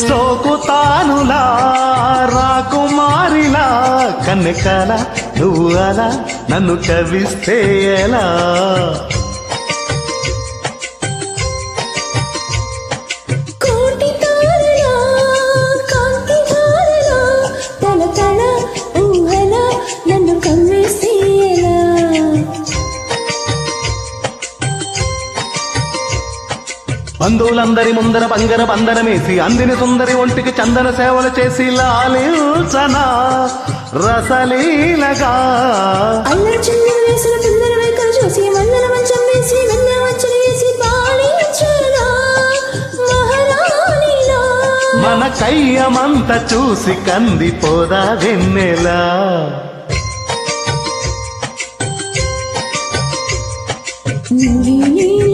సోకుతానులా రాకుమారిలా కనకల నువ్వు అలా నన్ను కవిస్తే ఎలా? బంధువులందరి ముందర బంగర బంధనమేసి అందిని సుందరి ఒంటికి చందన సేవలు చేసి లాలించనా రసలీలగా. మన కయ్యమంత చూసి కందిపోదా వెన్నెలా. నీల